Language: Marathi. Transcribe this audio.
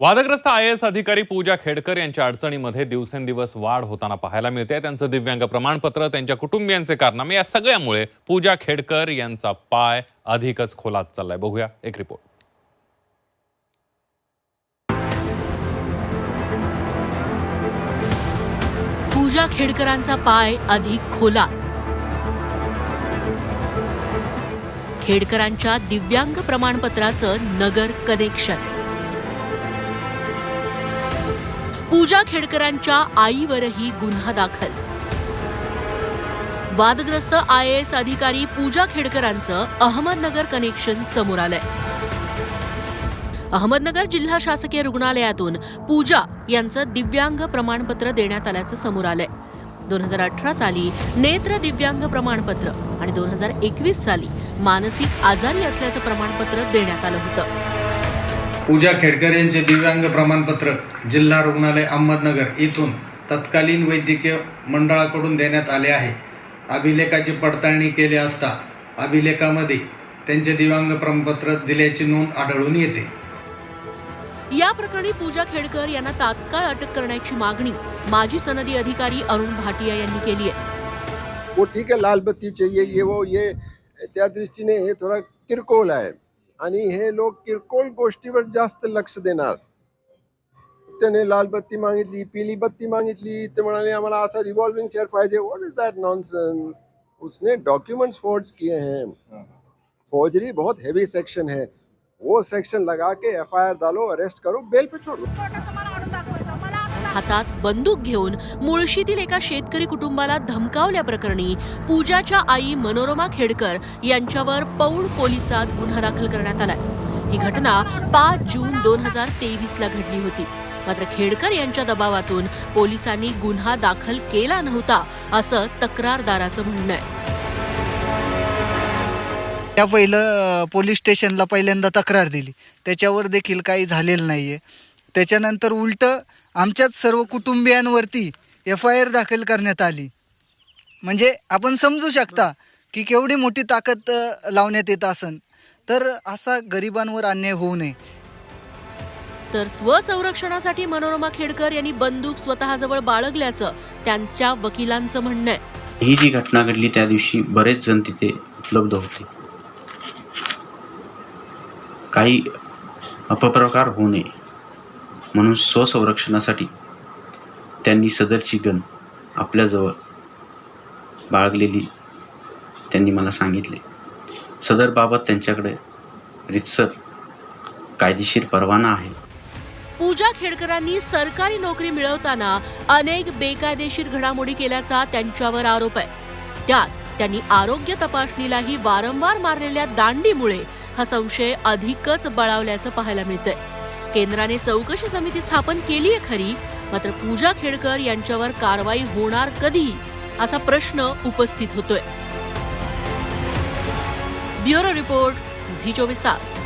वादग्रस्त आय एस अधिकारी पूजा खेडकर यांच्या अडचणीमध्ये दिवसेंदिवस वाढ होताना पाहायला मिळते. त्यांचं दिव्यांग प्रमाणपत्र त्यांच्या कुटुंबियांचे कारनामे या सगळ्यामुळे पूजा खेडकर यांचा पाय अधिकच खोलात चाललाय. बघूया एक रिपोर्ट पूजा खेडकरांचा पाय अधिक खोला खेडकरांच्या दिव्यांग प्रमाणपत्राचं नगर कनेक्शन. पूजा खेडकरांच्या आईवरही गुन्हा दाखल. वादग्रस्त आय एस अधिकारी पूजा खेडकरांचं अहमदनगर कनेक्शन समोर आलंय. अहमदनगर जिल्हा शासकीय रुग्णालयातून पूजा यांचं दिव्यांग प्रमाणपत्र देण्यात आल्याचं समोर आलंय. दोन हजार अठरा साली नेत्र दिव्यांग प्रमाणपत्र आणि दोन हजार एकवीस साली मानसिक आजारी असल्याचं प्रमाणपत्र देण्यात आलं होतं. पूजा खेडकर यांचे दिव्यांग प्रमाणपत्र जिल्हा रुग्णालय अहमदनगर येथून तत्कालीन वैद्यकीय मंडळाकडून देण्यात आले आहे. अभिलेखाची पडताळणी केली असता अभिलेखामध्ये त्यांचे दिव्यांग प्रमाणपत्र दिल्याची नोंद आढळून येते. या प्रकरणी पूजा खेडकर यांना तात्काळ अटक करण्याची मागणी माजी सनदी अधिकारी अरुण भाटिया यांनी केली आहे. वो ठीक आहे लाल बत्ती चाहिए ये वो ये त्या दृष्टीने हे थोडा किरकोळ आहे. हे लोक किरकोळ गोष्टीवर जास्त लक्ष देणार. त्याने लाल बत्ती मागितली, पिली बत्ती मागितली. ते म्हणाले, आम्हाला असा रिव्हॉल्विंग चेअर पाहिजे. व्हॉट इज़ दैट नॉनसेन्स उसने डॉक्यूमेंट्स फोर्ज किए हैं। फौजरी बहुत हेवी सेक्शन है। वो सेक्शन लगा के एफआईआर डालो अरेस्ट करो बेल पे छोड़ो हातात बंदूक घेऊन मुळशीतील एका शेतकरी कुटुंबाला धमकावल्याप्रकरणी पूजाच्या आई मनोरमा खेडकर यांच्यावर पौड पोलिसात गुन्हा दाखल करण्यात आलाय. ही घटना पाच जून दोन हजार तेवीस ला घडली होती. मात्र खेडकर यांच्या दबावातून पोलिसांनी गुन्हा दाखल केला नव्हता असं तक्रारदाराचं म्हणणं आहे. त्या पहिलं पोलीस स्टेशनला पहिल्यांदा तक्रार दिली. त्याच्यावर देखील काही झालेलं नाही आहे त्याच्यानंतर उलटं आमच्याच सर्व कुटुंबियांवरती एफ आय आर दाखल करण्यात आली. म्हणजे आपण समजू शकता की केवढी मोठी ताकद लावण्यात येत असन. तर असा गरिबांवर अन्याय होऊ नये. तर स्वसंरक्षणासाठी मनोरमा खेडकर यांनी बंदूक स्वतःजवळ बाळगल्याचं त्यांच्या वकिलांचं म्हणणं आहे. ही जी घटना घडली त्या दिवशी बरेच जण तिथे उपलब्ध होते. काही अपप्रकार होऊ नये. म्हणून स्वसंरक्षणासाठी त्यांनी सदरची गन आपल्याजवळ बाळगलेली त्यांनी मला सांगितले. सदरबाबत त्यांच्याकडे रितसर कायदेशीर परवाना आहे. पूजा खेडकरांनी सरकारी नोकरी मिळवताना अनेक बेकायदेशीर घडामोडी केल्याचा त्यांच्यावर आरोप आहे. त्यात त्यांनी आरोग्य तपासणीलाही वारंवार मारलेल्या दांडीमुळे हा संशय अधिकच बळावल्याचं पाहायला मिळतंय. केंद्राने चौकशी समिती स्थापन केली आहे खरी मात्र पूजा खेडकर यांच्यावर कारवाई होणार कधी? असा प्रश्न उपस्थित होतोय. ब्युरो रिपोर्ट झी चोवीस तास.